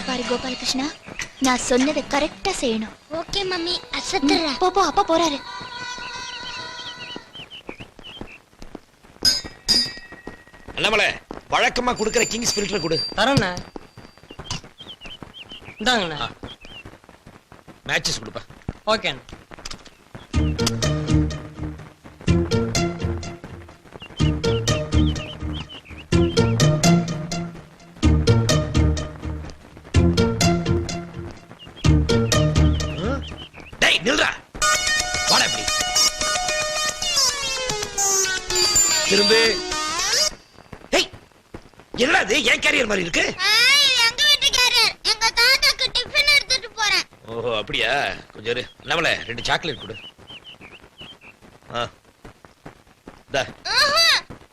இங்க பாரு கோபாலகிருஷ்ணா. நான் சொன்னதை கரெக்டா செய்யணும். Okay mummy. அசத்துறேன். போ போ அப்பா போறாரு. அண்ணாமலை வழக்கமா கொடுக்கிற கிங்ஸ் ஃபில்டர் கொடு. தரேண்ணே. இந்தாங்கண்ணே. மேட்சஸ் கொடுப்பா. ஓகேண்ணே மாதிரி இருக்கு எங்க வீட்டுக்காரர் எங்க தாத்தாக்கு டிஃபன் எடுத்துட்டு போறேன் ஓஹோ அப்படியா கொஞ்சம் இரு அண்ணாமலை ரெண்டு சாக்லேட் கொடு ஆ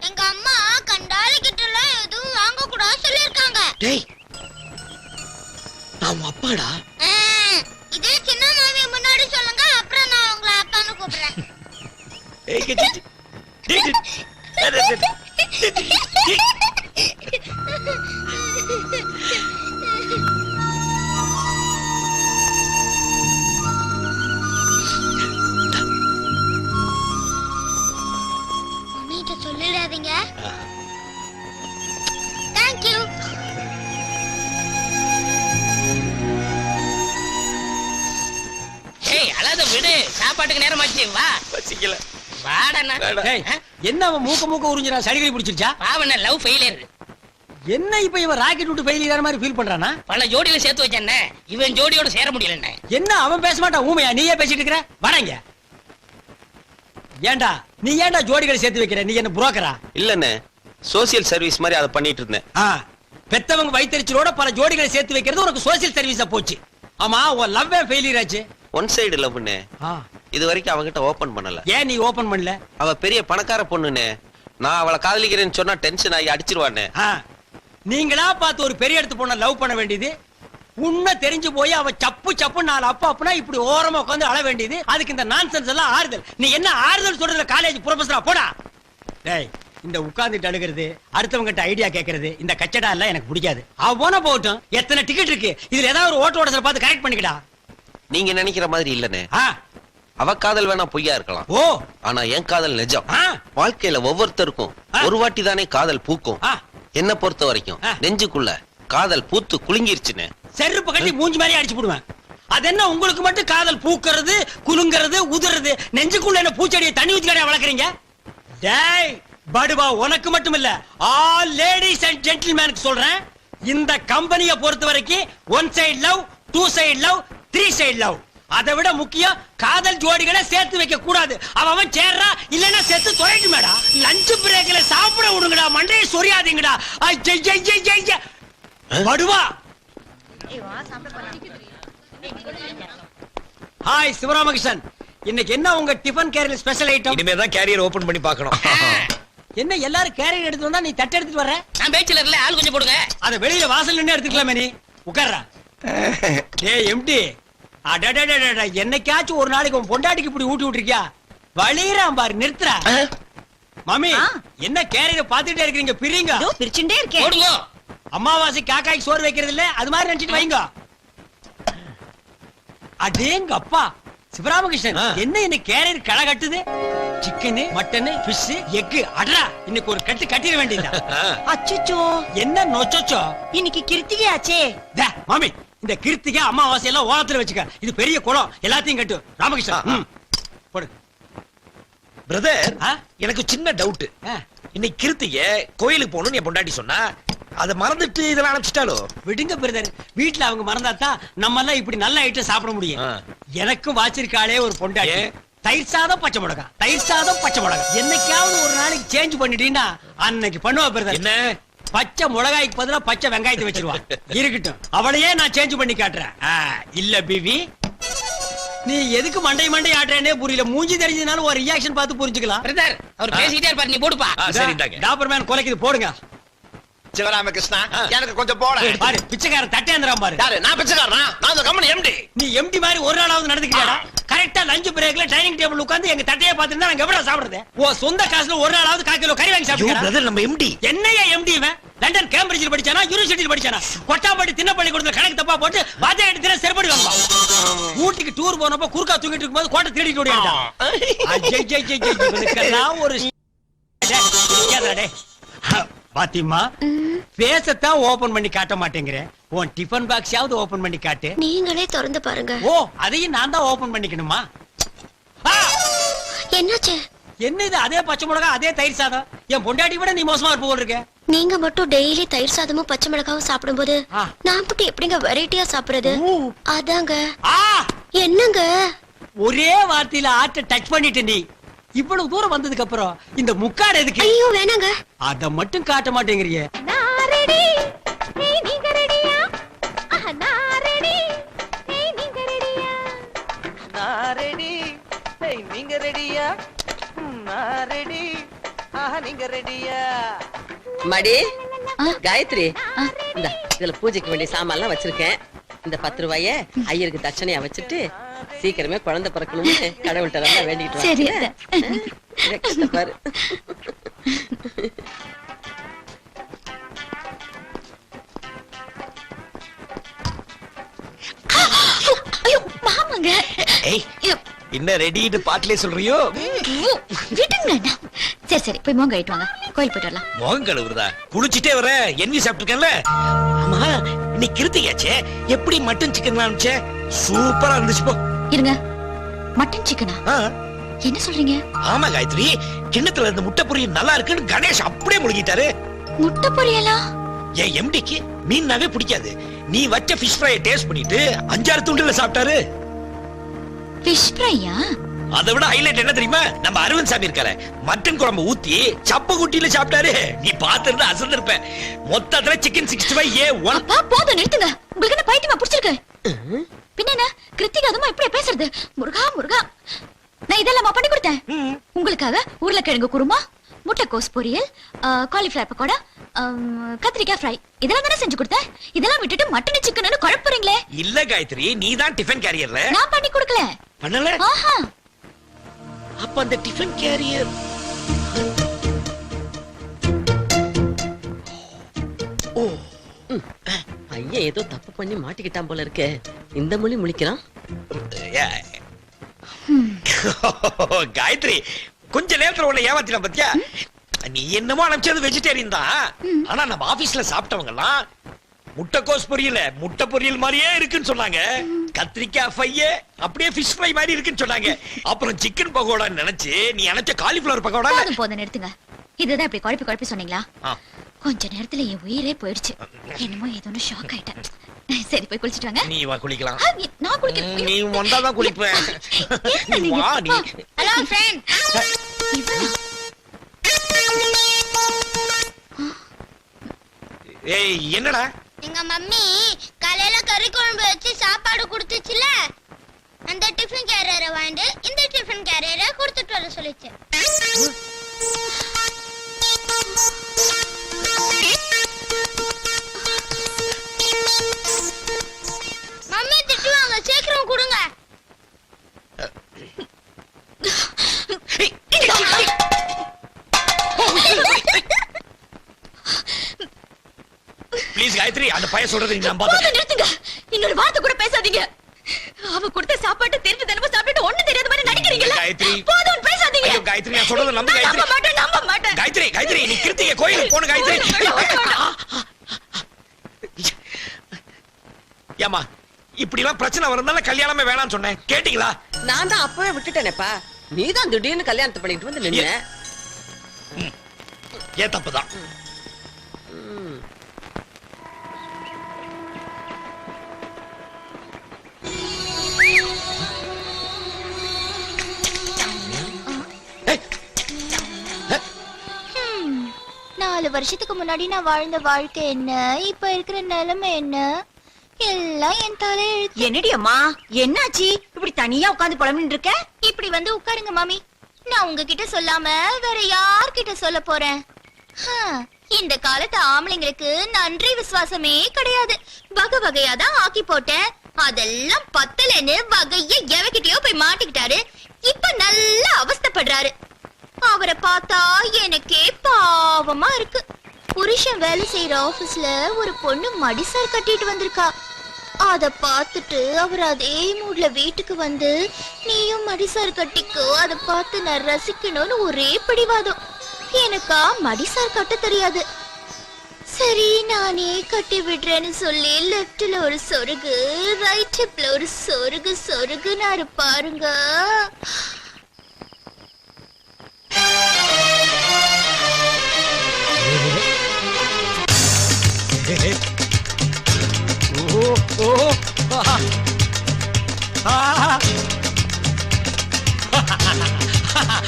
எங்க அம்மா கண்டாலி கிட்ட எல்லாம் எதுவும் வாங்க கூடாது சொல்லிருக்காங்க டேய் நான் உன் அப்பாடா இதே சின்ன மாமிய முன்னாடி சொல்லுங்க அப்புறம் நான் உங்களை அப்பான்னு கூப்பிடுறேன் ஏய் கே- சாப்பாட்டுக்கு நேரமாச்சு வா. பசிக்கல வாடண்ணா. டேய் என்ன அவன் மூக்க மூக்க உறிஞ்சிரா சளிகடி பிடிச்சிருச்சா? பாவண்ண லவ் ஃபெயிலியர் என்ன இப்ப இவன் ராக்கெட் விட்டு ஃபெயிலியர் மாதிரி ஃபீல் பண்றானா? பல ஜோடியில சேர்த்து வச்சேன்ன இவன் ஜோடியோட சேர முடியலண்ணே என்ன அவன் பேச மாட்டான்? ஊமையா நீயே பேசிட்டு இருக்கிற? வடங்க ஏன்டா நீ ஏன்டா ஜோடிகளை சேர்த்து வைக்கிற? நீ என்ன புரோக்கரா இல்லண்ணே சோசியல் சர்வீஸ் மாதிரி அதை பண்ணிட்டு இருந்தேன். ஆ பெத்தவங்க வைத்தறிச்சலோட பல ஜோடிகளை சேர்த்து வைக்கிறது உனக்கு சோசியல் சர்வீஸா போச்சு. ஆமா உன் லவ் ஃபெயிலியர் ஆச்சு. ஒன் சைடு லவ்னு ஆ, இது வரைக்கும் அவகிட்ட ஓபன் பண்ணல. ஏன் நீ ஓபன் பண்ணல? அவ பெரிய பணக்கார பொண்ணுன்னு. நான் அவளை காதலிக்கிறேன்னு சொன்னா டென்ஷன் ஆகி அடிச்சிருவானே நீங்களா பார்த்து ஒரு பெரிய இடத்து பொண்ண லவ் பண்ண வேண்டியது? உண்மை தெரிஞ்சு போய் அவ சப்பு சப்பு நாலு அப்பா அப்பனா இப்படி ஓரமா உட்காந்து அழ வேண்டியது. அதுக்கு இந்த நான்சென்ஸ் எல்லாம் ஆறுதல். நீ என்ன ஆறுதல் சொல்றதுல காலேஜ் ப்ரொஃபஸரா போடா. டேய் இந்த உட்கார்ந்துட்டு அழுகிறது அடுத்தவங்க கிட்ட ஐடியா கேக்குறது இந்த கச்சடா எல்லாம் எனக்கு பிடிக்காது. அவ போன போகட்டும். எத்தனை டிக்கெட் இருக்கு? இதுல ஏதாவது ஒரு ஓட்ட ஓட்டத்தை பார்த்து கரெக்ட் பண்ணிக்கடா. நீங்க நினைக்கிற மாதிரி இல்லண்ணே. ஆ. அவ காதல் வேணா பொய்யா இருக்கலாம். ஓ. ஆனா என் காதல் நிஜம். வாழ்க்கையில ஒவ்வொருத்தருக்கும். ஒரு வாட்டி தானே காதல் பூக்கும். என்ன பொறுத்த வரைக்கும். நெஞ்சுக்குள்ள காதல் பூத்து குலுங்கிருச்சுன்னு. செருப்பு கட்டி மூஞ்சி மாதிரி அடிச்சு போடுவேன். அது என்ன உங்களுக்கு மட்டும் காதல் பூக்கிறது குலுங்கிறது உதிர்றது நெஞ்சுக்குள்ள என்ன பூச்செடியை தண்ணி ஊத்தி கடையா வளர்க்குறீங்க? டேய் படுவா உனக்கு மட்டும் இல்ல ஆல் லேடிஸ் அண்ட் ஜென்டில்மேனுக்கு சொல்றேன். இந்த கம்பெனியை பொறுத்த வரைக்கும் one side love two side love three side love அதை விட முக்கியம் காதல் ஜோடிகளை சேர்த்து வைக்க கூடாது. அவன் அவன் சேர்றா இல்லைன்னா சேர்த்து தொலைட்டு மேடா லஞ்ச் பிரேக்ல சாப்பிட விடுங்கடா மண்டையை சொரியாதீங்கடா. ஐய, ஐய, ஐய, ஐய. படுவா. ஹாய் சிவராமகிருஷ்ணன். இன்னைக்கு என்ன உங்க டிஃபன் கேரியர் ஸ்பெஷல் ஐட்டம் இனிமே தான் கேரியர் ஓபன் பண்ணி பார்க்கணும். என்ன எல்லாரும் கேரியர் எடுத்து வந்தா நீ தட்டு எடுத்துட்டு வர்ற? நான் பேச்சுலர்ல ஆள் கொஞ்சம் போடுங்க. அத வெளியில வாசல் நின்னு எடுத்துக்கலாமே நீ. உட்கார்றா. டேய் எம்டி அடடடடட என்னைக்காச்சும் ஒரு நாளைக்கு உன் பொண்டாட்டிக்கு இப்படி ஊட்டி விட்டுருக்கியா வலிறான் பாரு நிறுத்துறா மாமி என்ன கேரியர் பாத்துட்டே இருக்கீங்க பிரிங்க. பிரிச்சுட்டே இருக்கேன். போடுங்க. அமாவாசை காக்காய்க்கு சோறு வைக்கிறது இல்ல அது மாதிரி நினைச்சிட்டு வைங்க. அடேங்க அப்பா சிவராமகிருஷ்ணன். என்ன என்ன கேரியர் களை கட்டுது? சிக்கனு மட்டனு ஃபிஷ் எக்கு அட்ரா இன்னைக்கு ஒரு கட்டு கட்டிட வேண்டியதா ஆ. அச்சச்சோ. என்ன நொச்சோச்சோ? இன்னைக்கு கிருத்திகை ஆச்சே டே, மாமி இந்த கிருத்திகை அமாவாசை எல்லாம் ஓரத்துல வச்சுக்க. இது பெரிய குளம். எல்லாத்தையும் கட்டு. ராமகிருஷ்ணன் ம். போடு. பிரதர்? எனக்கு சின்ன டவுட் இன்னைக்கு கிருத்திகை கோயிலுக்கு போகணும்னு என் பொண்டாட்டி சொன்னா அதை மறந்துட்டு இதெல்லாம் அனுப்பிச்சிட்டாலோ விடுங்க பிரதர் வீட்ல அவங்க மறந்தாதான் நம்ம எல்லாம் இப்படி நல்ல ஐட்டம் சாப்பிட முடியும். எனக்கும் வாச்சிருக்காளே ஒரு பொண்டாட்டி? தயிர் சாதம் பச்சை மிளகா. தயிர் சாதம் பச்சை மிளகா. என்னைக்காவது ஒரு நாளைக்கு சேஞ்ச் பண்ணிட்டீங்கன்னா அன்னைக்கு பண்ணுவா பிரதர் என்ன? பச்சை மிளகாய்க்கு பதிலா பச்சை வெங்காயத்தை வச்சிருவா. இருக்கட்டும். அவளையே நான் சேஞ்ச் பண்ணி காட்டுறேன். இல்ல பிவி நீ எதுக்கு மண்டை மண்டை ஆட்டுறேனே புரியல. மூஞ்சி தெரிஞ்சதுனால ஒரு ரியாக்ஷன் பார்த்து புரிஞ்சுக்கலாம். பிரதர் அவர் பேசிட்டே இருப்பாரு நீ போடுப்பா சரி டாபர் மேன் கொலைக்குது போடுங்க. சிவராமகிருஷ்ணா. எனக்கு கொஞ்சம் போட. பாரு பிச்சைக்காரன் தட்டேந்திரம் பாரு. யாரு? நான் பிச்சைக்காரனா? நான் அந்த கம்பெனி எம்டி நீ எம்டி மாதிரி ஒரு நாளாவது நடந்துக்கிறியாடா? கரெக்டா லஞ்ச் பிரேக்ல டைனிங் டேபிள் உட்கார்ந்து எங்க தட்டையை பார்த்துட்டு நாங்க எவ்வளவு சாப்பிடுறது? ஓ சொந்த காசுல ஒரு நாளாவது கால் கிலோ கறி வாங்கி யூ சாப்பிடுறா பிரதர் நம்ம எம்டி என்னையா எம்டி இவன்? லண்டன் கேம்பிரிட்ஜில் படிச்சானா யூனிவர்சிட்டியில் படிச்சானா? கொட்டாப்பாடி தின்ன பள்ளிக்கூடத்துல கணக்கு தப்பா போட்டு வாத்தியார் எடுத்து செருப்படி வாங்குவான். ஊட்டிக்கு டூர் போனப்ப குறுக்கா தூங்கிட்டு இருக்கும்போது கோட்டை தேடிட்டு இவனுக்கெல்லாம் ஒரு. பாத்திமா பேசத்தான் ஓபன் பண்ணி காட்ட மாட்டேங்கிறேன். உன் டிஃபன் பாக்ஸாவது ஓபன் பண்ணி காட்டு. நீங்களே திறந்து பாருங்க. ஓ அதையும் நான் தான் ஓபன் பண்ணிக்கணுமா! என்னாச்சு? என்ன இது? அதே பச்சை மிளகா அதே தயிர் சாதம்? என் பொண்டாட்டி விட நீ மோசமா இருப்ப போல இருக்க. நீங்க மட்டும் டெய்லி தயிர் சாதமும் பச்சை மிளகாவும் சாப்பிடும்போது. நான் மட்டும் எப்படிங்க வெரைட்டியா சாப்பிடுறது. அதாங்க. ஆ! என்னங்க? ஒரே வார்த்தையில ஆட்ட டச் பண்ணிட்ட நீ. இவ்வளவு தூரம் வந்ததுக்கு அப்புறம் இந்த முக்காடு எதுக்கு? ஐயோ வேணாங்க. அத மட்டும் காட்ட மாட்டேங்கிறியே. ரெடியா? நான் ரெடி. ஆஹா நீங்க ரெடியா? மடி. காயத்ரி. இந்த இதுல பூஜைக்கு வேண்டிய சாமான்லாம் வச்சிருக்கேன். இந்த பத்து ரூபாய ஐயருக்கு தட்சணையா வச்சுட்டு சீக்கிரமே குழந்தை பிறக்கணும்னு கடவுள்கிட்ட நல்லா வேண்டிட்டு சரி, பாரு. ஐயோ மாமாங்க ஏய் ஐயோ, என்ன ரெடின்னு பாட்டிலே சொல்றியோ? நான். சரி சரி போய் மோங்க ஆயிட்டு வாங்க. கோயில் போயிட்டு வரலாம். முகம் கழுவுறதா? குளிச்சிட்டே வர என்வி சாப்பிட்டுருக்கேன்ல? ஆமா நீ கிருத்திகாச்சே. எப்படி மட்டன் சிக்கன் அனுப்பிச்சே? சூப்பரா இருந்துச்சு போ. இருங்க. மட்டன் சிக்கனா என்ன சொல்றீங்க? ஆமா காயத்ரி. கிண்ணத்துல இருந்த முட்டை பொரியல் நல்லா இருக்குன்னு கணேஷ் அப்படியே முழுகிட்டாரு. முட்டை பொரியலா? என் எம்டிக்கு மீன்னாவே பிடிக்காது. நீ வச்ச ஃபிஷ் ஃப்ரையை டேஸ்ட் பண்ணிட்டு அஞ்சாறு துண்டுல சாப்பிட்டாரு. ஃபிஷ் ஃப்ரையா அதை விட ஹைலைட் என்ன தெரியுமா? நம்ம அரவிந்த் சாமி இருக்காரு. மட்டன் குழம்பு ஊத்தி சப்ப குட்டியில சாப்பிட்டாரு. நீ பாத்துருந்து அசந்திருப்ப. மொத்தத்துல chicken sixty five A one அப்பா போதும் நிறுத்துங்க. உங்களுக்கு என்ன பைத்தியமா பிடிச்சிருக்கு? பின்ன கிருத்திகா அதுமா இப்படி பேசுறது? முருகா முருகா. நான் இதெல்லாம் பண்ணி கொடுத்தேன். உங்களுக்காக உருளைக்கிழங்கு குருமா முட்டைக்கோஸ் பொரியல் காலிஃபிளவர் பக்கோடா கத்திரிக்காய் ஃப்ரை இதெல்லாம் தானே செஞ்சு கொடுத்தேன். இதெல்லாம் விட்டுட்டு மட்டன் சிக்கன் குழப்புறீங்களே இல்ல காயத்ரி நீ தான் டிஃபன் கேரியர்ல நான் பண்ணி கொடுக்கல. பண்ணல? ஆஹா. அப்ப அந்த டிஃபன் கேரியர். ஐயன் ஏதோ தப்பு பண்ணி மாட்டிக்கிட்டான் போல இருக்கே. இந்த மொழி முழிக்கிறான்? காயத்ரி கொஞ்ச நேரத்துல உன்னை ஏமாத்தின பத்தியா? நீ என்னமோ அனுப்பிச்சது வெஜிடேரியன் தான். ஆனா நம்ம ஆபீஸ்ல சாப்பிட்டவங்க எல்லாம் முட்டைக்கோஸ் பொரியல முட்டை பொரியல் மாதிரியே இருக்குன்னு சொன்னாங்க. கத்திரிக்காய் ஃப்ரையே அப்படியே ஃபிஷ் ஃப்ரை மாதிரி இருக்குன்னு சொன்னாங்க. அப்புறம் சிக்கன் பகோடா நினைச்சு நீ நினைச்ச காலிஃபிளவர் பகோடா? போதும் போதும் நிறுத்துங்க. இதுதான் இப்படி குழப்பி குழப்பி சொன்னீங்களா? கொஞ்ச நேரத்துல என் உயிரே போயிடுச்சு. என்னமோ ஏதோ ஷாக் ஆயிட்டேன். சரி போய் குளிச்சிட்டு வாங்க. நீ வா குளிக்கலாம். நான் குளிக்கிறேன் நீ வந்தாதான் குளிப்பேன். ஏங்க நீ? வா நீ. Hello friend? ஏய் என்னடா? எங்க மம்மி காலையில கறி குழம்பு வச்சு சாப்பாடு கொடுத்துச்சுல? அந்த டிஃபன் கேரியரை வாங்கிட்டு இந்த டிஃபன் கேரியரை கொடுத்துட்டு வர சொல்லிச்சு. மம்மி திட்டுவாங்க சீக்கிரம் கொடுங்க. காயத்ரி அந்த பையன் சொல்றது நீ நம்பாத. நிறுத்துங்க. இன்னொரு வார்த்தை கூட பேசாதீங்க. அவ கொடுத்த சாப்பாட்டு தெரிஞ்சு தினமும் சாப்பிட்டு ஒண்ணு தெரியாத மாதிரி நடிக்கிறீங்கல்ல? காயத்ரி. போதும் பேசாதீங்க. ஐயோ, காயத்ரி, நான் சொல்றதை நம்பு, காயத்ரி. நம்ப மாட்டேன் நம்ப மாட்டேன். காயத்ரி காயத்ரி நீ கிருத்திகை கோயிலுக்கு போன காயத்ரி. ஏமா இப்படி எல்லாம் பிரச்சனை வரதுனால கல்யாணமே வேணாம்னு சொன்னேன். கேட்டீங்களா? நான் தான் அப்பவே விட்டுட்டேனேப்பா. நீதான் திடீர்னு கல்யாணத்தை பண்ணிட்டு வந்து நின்ன. ஏன் தப்புதான்? வருஷத்துக்கு முன்னாடி நான் வாழ்ந்த வாழ்க்கை என்ன? இப்ப இருக்கிற நிலைமை என்ன? எல்லாம் என் தலையெழுத்து என்னடி அம்மா? என்னாச்சு? இப்படி தனியா உட்கார்ந்து புலம்பின்னு இருக்க இப்படி வந்து உட்காருங்க மாமி. நான் உங்ககிட்ட சொல்லாம வேற யார்கிட்ட சொல்ல போறேன்? இந்த காலத்து ஆம்பளைங்களுக்கு நன்றி விசுவாசமே கிடையாது. வகை வகையா தான் ஆக்கி போட்டேன். அதெல்லாம் பத்தலன்னு வகைய எவகிட்டயோ போய் மாட்டிக்கிட்டாரு. இப்ப நல்லா அவஸ்தைப்படுறாரு. அவரை பார்த்தா எனக்கே பாவமா இருக்கு. புருஷன் வேலை செய்யற ஆபீஸ்ல ஒரு பொண்ணு மடிசார் கட்டிட்டு வந்திருக்கா. அத பார்த்துட்டு அவர் அதே மூட்ல வீட்டுக்கு வந்து நீயும் மடிசார் கட்டிக்கோ அத பார்த்து நான் ரசிக்கணும்னு ஒரே பிடிவாதம். எனக்கா மடிசார் கட்ட தெரியாது. சரி நானே கட்டி விடுறேன்னு சொல்லி லெஃப்ட்ல ஒரு சொருகு ரைட் ஹிப்ல ஒரு சொருகு சொருகுனாரு பாருங்க.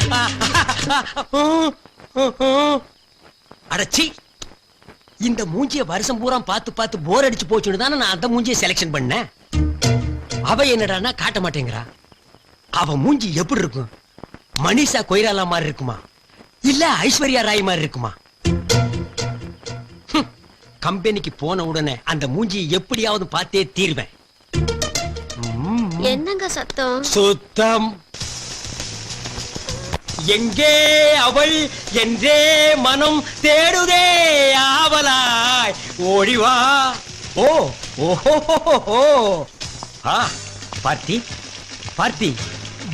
அடச்சி இந்த மூஞ்சிய வருஷம் பூரா பார்த்து பார்த்து போர் அடிச்சு போச்சுன்னு தானே நான் அந்த மூஞ்சிய செலக்ஷன் பண்ணேன். அவ என்னடான்னா காட்ட மாட்டேங்கிறா. அவ மூஞ்சி எப்படி இருக்கும்? மனிஷா கொய்ராலா மாதிரி இருக்குமா? இல்ல ஐஸ்வர்யா ராய் மாதிரி இருக்குமா? கம்பெனிக்கு போன உடனே அந்த மூஞ்சியை எப்படியாவது பார்த்தே தீர்வேன். என்னங்க சத்தம்? சுத்தம். எங்கே அவள் என்றே மனம் தேடுதே ஆவலாய். ஓடிவா ஓ ஓஹோ ஆ பார்த்தி பார்த்தி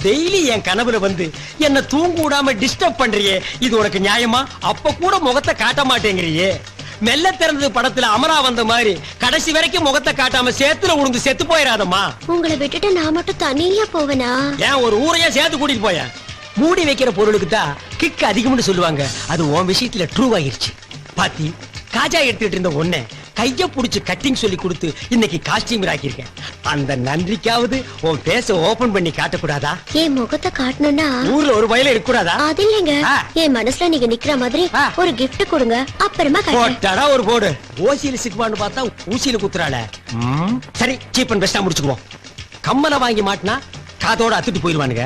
டெய்லி என் கனவுல வந்து என்ன தூங்க விடாம டிஸ்டர்ப் பண்றியே. இது உனக்கு நியாயமா? அப்ப கூட முகத்தை காட்ட மாட்டேங்கிறியே. மெல்ல திறந்தது படத்துல அமரா வந்த மாதிரி கடைசி வரைக்கும் முகத்தை காட்டாம சேத்துல உளுந்து செத்து போயிடாதம்மா உங்களை விட்டுட்டு நான் மட்டும் தனியா போவேனா? ஏன் ஒரு ஊரையே சேர்த்து கூட்டிட்டு போய மூடி வைக்கிற பொருளுக்கு தான் கிக் அதிகம்னு சொல்லுவாங்க. அது உன் விஷயத்துல ட்ரூ ஆயிருச்சு. பாத்தி காஜா எடுத்துட்டு இருந்த ஒன்ன கைய புடிச்சு கட்டிங் சொல்லி கொடுத்து இன்னைக்கு காஸ்டியூம் ஆக்கியிருக்கேன். அந்த நன்றிக்காவது உன் பேச ஓபன் பண்ணி காட்டக்கூடாதா? என் முகத்தை காட்டணும்னா ஊர்ல ஒரு வயல இருக்கக்கூடாதா? அது இல்லைங்க. என் மனசுல நீங்க நிக்கிற மாதிரி. ஒரு gift கொடுங்க. அப்புறமா போட்டாடா ஒரு போடு ஓசியில சிக்குவான்னு பார்த்தா ஊசியில குத்துறாள. சரி சீப் அண்ட் பெஸ்டா முடிச்சுக்குவோம். கம்மலை வாங்கி மாட்டினா காதோட அத்துட்டு போயிருவானுங்க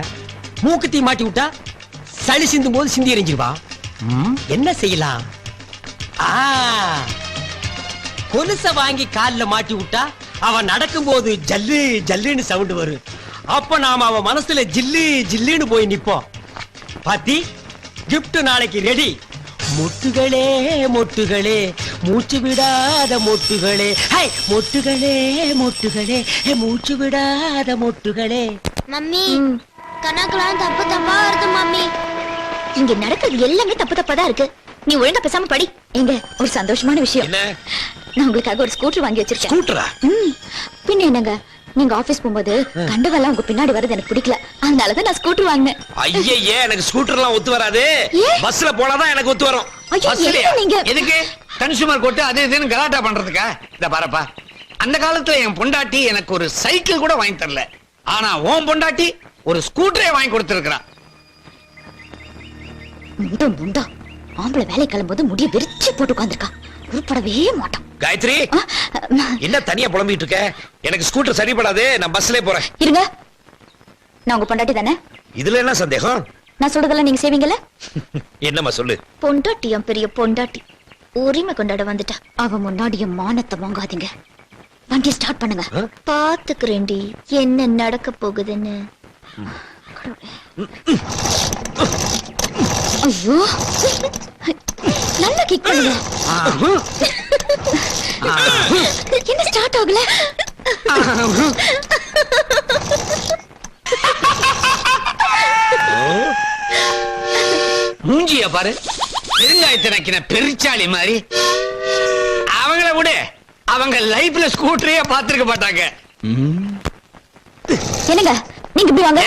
மூக்குத்தி மாட்டி விட்டா சளி சிந்தும் போது சிந்தி எறிஞ்சிருவா ம், என்ன செய்யலாம்? ஆ. கொலுச வாங்கி கால்ல மாட்டி விட்டா அவன் நடக்கும்போது ஜல்லு ஜல்லுன்னு சவுண்ட் வரும். அப்ப நாம அவன் மனசுல ஜில்லு ஜில்லுன்னு போய் நிப்போம். பாத்தி gift நாளைக்கு ரெடி மொட்டுகளே மொட்டுகளே மூச்சு விடாத மொட்டுகளே. ஹை மொட்டுகளே மொட்டுகளே மூச்சு விடாத மொட்டுகளே. மம்மி கணக்கெல்லாம் தப்பு தப்பா வருது மம்மி. இங்க நடக்கிறது எல்லாமே தப்பு தப்பா தான் இருக்கு. நீ ஒழுங்கா பேசாம படி. எங்க ஒரு சந்தோஷமான விஷயம். என்ன? நான் உங்களுக்காக ஒரு ஸ்கூட்டர் வாங்கி வச்சிருக்கேன். ஸ்கூட்டரா பின்ன என்னங்க நீங்க ஆபீஸ் போகும்போது கண்டவெல்லாம் உங்க பின்னாடி வரது எனக்கு பிடிக்கல. அதனாலதான் நான் ஸ்கூட்டர் வாங்கினேன். ஐயே எனக்கு ஸ்கூட்டர்லாம் ஒத்து வராது? பஸ்ல போனாதான் எனக்கு ஒத்து வரும். நீங்க? எதுக்கு? கன்சூமர் கோர்ட் அது இதுன்னு கலாட்டா பண்றதுக்கா? இந்த பாருப்பா. அந்த காலத்துல என் பொண்டாட்டி எனக்கு ஒரு சைக்கிள் கூட வாங்கி தரல. ஆனா உன் பொண்டாட்டி ஒரு ஸ்கூட்டரே வாங்கி கொடுத்திருக்கிறா முண்டா முண்டா ஆம்பளை வேலை கிளம்பும்போது முடிய விரிச்சு போட்டு உட்காந்துருக்கா உருப்படவே மாட்டான். காயத்ரி என்ன தனியா புலம்பிட்டு இருக்க? எனக்கு ஸ்கூட்டர் சரிப்படாது நான் பஸ்லயே போறேன். இருங்க. நான் உங்க பொண்டாட்டி தானே? இதுல என்ன சந்தேகம்? நான் சொல்றதெல்லாம் நீங்க செய்வீங்கல்ல? என்னம்மா சொல்லு? பொண்டாட்டி என் பெரிய பொண்டாட்டி. உரிமை கொண்டாட வந்துட்டா. அவ முன்னாடி என் மானத்தை வாங்காதீங்க. வண்டியை ஸ்டார்ட் பண்ணுங்க. பாத்துக்கிறேன்டி என்ன நடக்க போகுதுன்னு. ஐயோ நல்லா கிக் பண்ணுங்க என்ன ஸ்டார்ட் ஆகல மூஞ்சிய பாரு பெருங்காயத்தை நக்கின பெருச்சாளி மாதிரி அவங்கள விடு அவங்க லைஃப்ல ஸ்கூட்டரையே பார்த்திருக்க மாட்டாங்க என்னங்க நீங்க இப்படி வாங்க.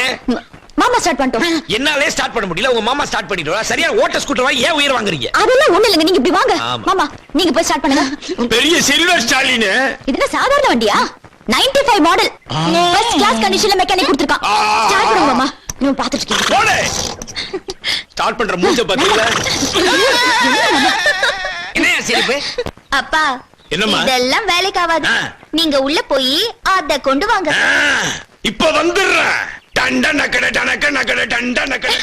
மாமா ஸ்டார்ட் பண்ணிட்டோம். என்னாலே ஸ்டார்ட் பண்ண முடியல. உங்க மாமா ஸ்டார்ட் பண்ணிடுவா சரியா? ஓட்ட ஸ்கூட்டர் வாங்கி ஏன் உயிர் வாங்குறீங்க? அதெல்லாம் ஒண்ணு இல்லைங்க. நீங்க இப்படி வாங்க. மாமா நீங்க போய் ஸ்டார்ட் பண்ணுங்க. பெரிய செல்வர் ஸ்டாலின். இது என்ன சாதாரண வண்டியா? 95 ஃபைவ் மாடல் ஃபர்ஸ்ட் கிளாஸ் கண்டிஷன்ல மெக்கானிக் கொடுத்துருக்கான். ஸ்டார்ட் பண்ணுங்க மாமா. நீங்க பாத்துட்டு இருக்கீங்க. போடு. ஸ்டார்ட் பண்ற மூஞ்ச பாத்தீங்களா? என்னையா சிரிப்பு? அப்பா என்னம்மா? இதெல்லாம் வேலைக்கு ஆகாது. நீங்க உள்ள போய் அத கொண்டு வாங்க. இப்ப வந்துடுறேன் டண்ட நக்கட டனக்க நக்கட டண்ட நக்கட.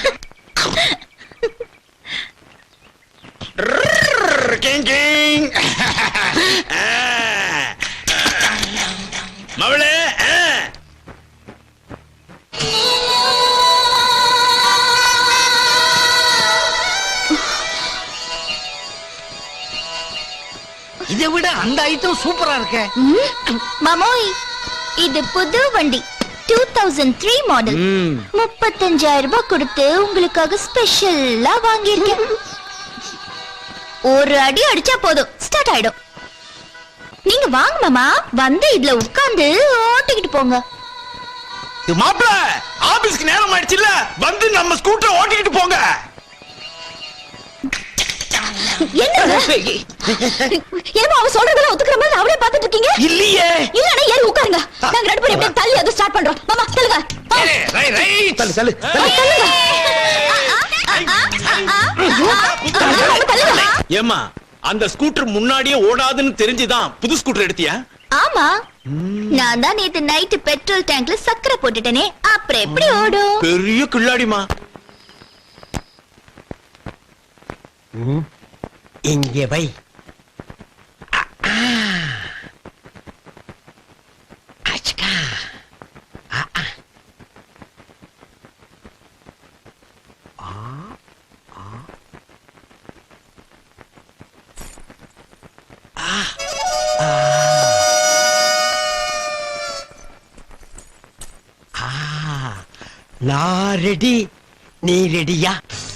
மவளே இதை விட அந்த ஐட்டம் சூப்பரா இருக்க. மாமோய் இது புது வண்டி. Two thousand three model. முப்பத்தஞ்சாயிரம் ரூபாய் கொடுத்து உங்களுக்காக ஸ்பெஷலா வாங்கியிருக்கேன். ஒரு அடி அடிச்சா போதும். ஸ்டார்ட் ஆயிடும். நீங்க வாங்க மாமா. வந்து இதுல உட்கார்ந்து ஓட்டிக்கிட்டு போங்க. மாப்பிள ஆபீஸ்க்கு நேரம் ஆயிடுச்சுல்ல? வந்து நம்ம ஸ்கூட்டர் ஓட்டிக்கிட்டு போங்க. என்ன ஏமா அவன் சொல்றதெல்லாம் ஒத்துக்கிற மாதிரி அவளே பாத்துட்டு இருக்கீங்க இல்லையே இல்லன்னா ஏறி உட்காருங்க நாங்க ரெண்டு பேரும் எப்படியும் தள்ளி அதை ஸ்டார்ட் பண்றோம் மாமா தள்ளுங்க. தள்ளு, தள்ளு. தள்ளுங்க ஏமா அந்த ஸ்கூட்டர் முன்னாடியே ஓடாதுன்னு தெரிஞ்சுதான் புது ஸ்கூட்டர் எடுத்தியா ஆமா நான் தான் நேத்து நைட்டு பெட்ரோல் டேங்க்ல சக்கரை போட்டுட்டேனே அப்புறம் எப்படி ஓடும் பெரிய கில்லாடிமா இங்கே வை. நான் ரெடி நீ ரெடியா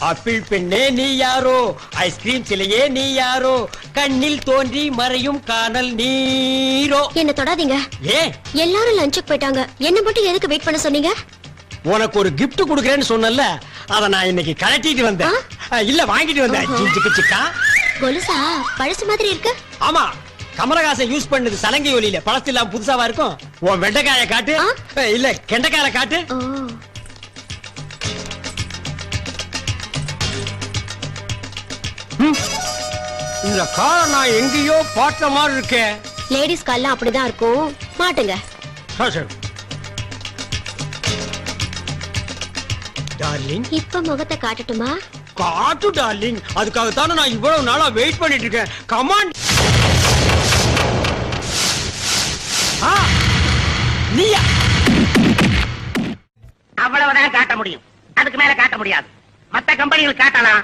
ஆப்பிள் பெண்ணே நீ யாரோ? ஐஸ்கிரீம் சிலையே நீ யாரோ? கண்ணில் தோன்றி மறையும் காணல் நீரோ? என்ன தொடாதீங்க. ஏன் எல்லாரும் லஞ்சுக்கு போயிட்டாங்க. என்ன மட்டும் எதுக்கு வெயிட் பண்ண சொன்னீங்க? உனக்கு ஒரு gift கொடுக்கறேன்னு சொன்னல அத நான் இன்னைக்கு கழட்டிட்டு வந்தேன். இல்ல வாங்கிட்டு வந்தேன். சிக்கு சிக்கா கொலுசா பழசு மாதிரி இருக்கு. ஆமா கமலஹாசன் யூஸ் பண்ணது சலங்கை ஒலியில. பழசு இல்லாம புதுசாவா இருக்கும்? உன் வெண்டைக்காய காட்டு. இல்ல கெண்டைக்காய காட்டு. இந்த காரை நான் எங்கேயோ பார்த்த மாதிரி இருக்கேன் லேடிஸ் கால்லாம் அப்படிதான் இருக்கும். மாட்டுங்க. டார்லிங் இப்ப முகத்தை காட்டட்டுமா? காட்டு டார்லிங் அதுக்காகத்தானே நான் இவ்வளவு நாளா வெயிட் பண்ணிட்டு இருக்கேன். கமான் நீயா? அவ்வளவுதான் காட்ட முடியும். அதுக்கு மேல காட்ட முடியாது. மத்த கம்பெனிகள் காட்டலாம்.